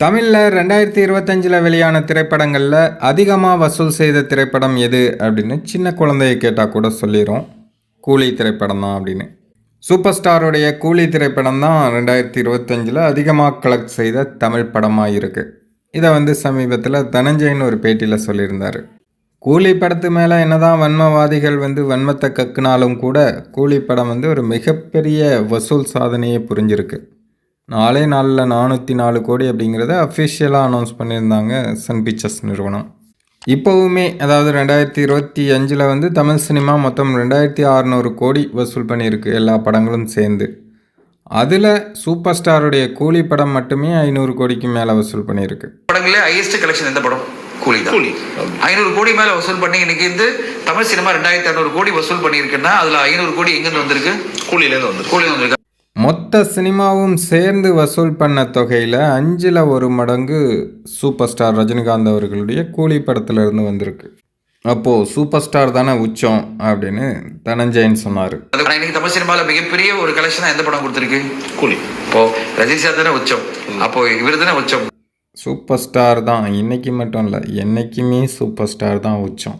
தமிழில் ரெண்டாயிரத்தி இருபத்தஞ்சில் வெளியான திரைப்படங்களில் அதிகமாக வசூல் செய்த திரைப்படம் எது அப்படின்னு சின்ன குழந்தைய கேட்டால் கூட சொல்லிடும் கூலி திரைப்படம் தான் அப்படின்னு. சூப்பர் ஸ்டாருடைய கூலி திரைப்படம் தான் ரெண்டாயிரத்தி இருபத்தஞ்சில் அதிகமாக கலெக்ட் செய்த தமிழ் படமாக இருக்குது இதை வந்து சமீபத்தில் தனஞ்சயன் ஒரு பேட்டியில் சொல்லியிருந்தார். கூலி படத்து மேலே என்னதான் வன்மவாதிகள் வந்து வன்மத்தை கக்குனாலும் கூட கூலி படம் வந்து ஒரு மிகப்பெரிய வசூல் சாதனையை புரிஞ்சிருக்கு. நாலே நாளில் நானூற்றி நாலு கோடி அப்படிங்கிறத அஃபிஷியலாக அனௌன்ஸ் பண்ணியிருந்தாங்க சன் பிக்சர்ஸ் நிறுவனம். இப்போவுமே அதாவது ரெண்டாயிரத்தி இருபத்தி அஞ்சில் வந்து தமிழ் சினிமா மொத்தம் ரெண்டாயிரத்தி அறநூறு கோடி வசூல் பண்ணியிருக்கு எல்லா படங்களும் சேர்ந்து. அதில் சூப்பர் ஸ்டாருடைய கூலி படம் மட்டுமே ஐநூறு கோடிக்கு மேலே வசூல் பண்ணியிருக்கு. படங்களே ஹையஸ்ட் கலெக்ஷன் எந்த படம்? கூலி தான். கூலி. ஐநூறு கோடி மேல வசூல் பண்ணி இன்னைக்கு வந்து தமிழ் சினிமா ரெண்டாயிரத்தி அறுநூறு கோடி வசூல் பண்ணியிருக்குன்னா அதுல ஐநூறு கோடி எங்கிருந்து வந்திருக்கு? கூலியிலேருந்து வந்து கூலி வந்திருக்கு. மொத்த சினிமாவும் சேர்ந்து வசூல் பண்ண தொகையில் அஞ்சில் ஒரு மடங்கு சூப்பர் ஸ்டார் ரஜினிகாந்த் அவர்களுடைய கூலி படத்துல இருந்து வந்திருக்கு. அப்போது சூப்பர் ஸ்டார் தானே உச்சம் அப்படின்னு தனஞ்சயன் சொன்னார். இன்னைக்கு தமிழ் சினிமால மிகப்பெரிய ஒரு கலெக்ஷனா எந்த படம் கொடுத்திருக்கு? கூலி. இப்போ ரஜினி சார் தானே உச்சம். அப்போ இவர் தானே உச்சம். சூப்பர் ஸ்டார் தான். இன்னைக்கு மட்டும் இல்லை என்னைக்குமே சூப்பர் ஸ்டார் தான் உச்சம்.